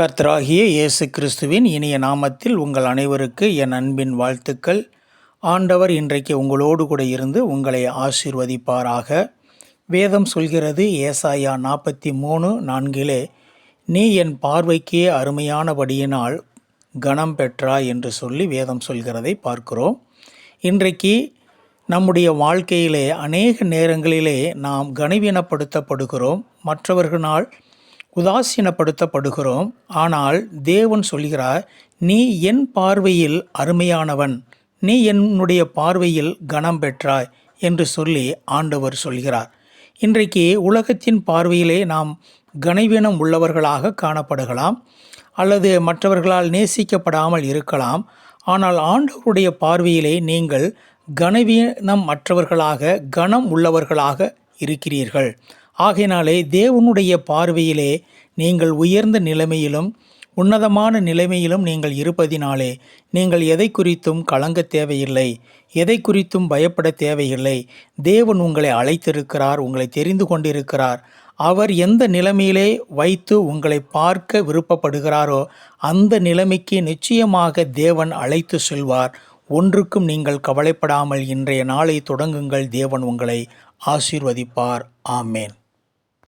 கர்த்தராகிய இயேசு கிறிஸ்துவின் இனிய நாமத்தில் உங்கள் அனைவருக்கு என் அன்பின் வாழ்த்துக்கள். ஆண்டவர் இன்றைக்கு உங்களோடு கூட இருந்து உங்களை ஆசீர்வதிப்பாராக. வேதம் சொல்கிறது ஏசாயா நாற்பத்தி மூணு நான்கிலே நீ என் பார்வைக்கே அருமையானபடியினால் கனம் பெற்றாய் என்று சொல்லி வேதம் சொல்கிறதை பார்க்கிறோம். இன்றைக்கு நம்முடைய வாழ்க்கையிலே அநேக நேரங்களிலே நாம் கனவீனப்படுத்தப்படுகிறோம். மற்றவர்களால் உதாசீனப்படுத்தப்படுகிறோம். ஆனால் தேவன் சொல்கிறார் நீ என் பார்வையில் அருமையானவன். நீ என்னுடைய பார்வையில் கனம் பெற்றாய் என்று சொல்லி ஆண்டவர் சொல்கிறார். இன்றைக்கு உலகத்தின் பார்வையிலே நாம் கனவீனம் உள்ளவர்களாக காணப்படுகலாம் அல்லது மற்றவர்களால் நேசிக்கப்படாமல் இருக்கலாம். ஆனால் ஆண்டவருடைய பார்வையிலே நீங்கள் கனவீனம் மற்றவர்களாக கனம் உள்ளவர்களாக இருக்கிறீர்கள். ஆகையினாலே தேவனுடைய பார்வையிலே நீங்கள் உயர்ந்த நிலைமையிலும் உன்னதமான நிலைமையிலும் நீங்கள் இருப்பதினாலே நீங்கள் எதை குறித்தும் கலங்க தேவையில்லை எதை குறித்தும் பயப்பட தேவையில்லை. தேவன் உங்களை அழைத்திருக்கிறார் உங்களை தெரிந்து கொண்டிருக்கிறார். அவர் எந்த நிலைமையிலே வைத்து உங்களை பார்க்க விருப்பப்படுகிறாரோ அந்த நிலைமைக்கு நிச்சயமாக தேவன் அழைத்து செல்வார். ஒன்றுக்கும் நீங்கள் கவலைப்படாமல் இன்றைய நாளை தொடங்குங்கள். தேவன் உங்களை ஆசீர்வதிப்பார். ஆமேன்.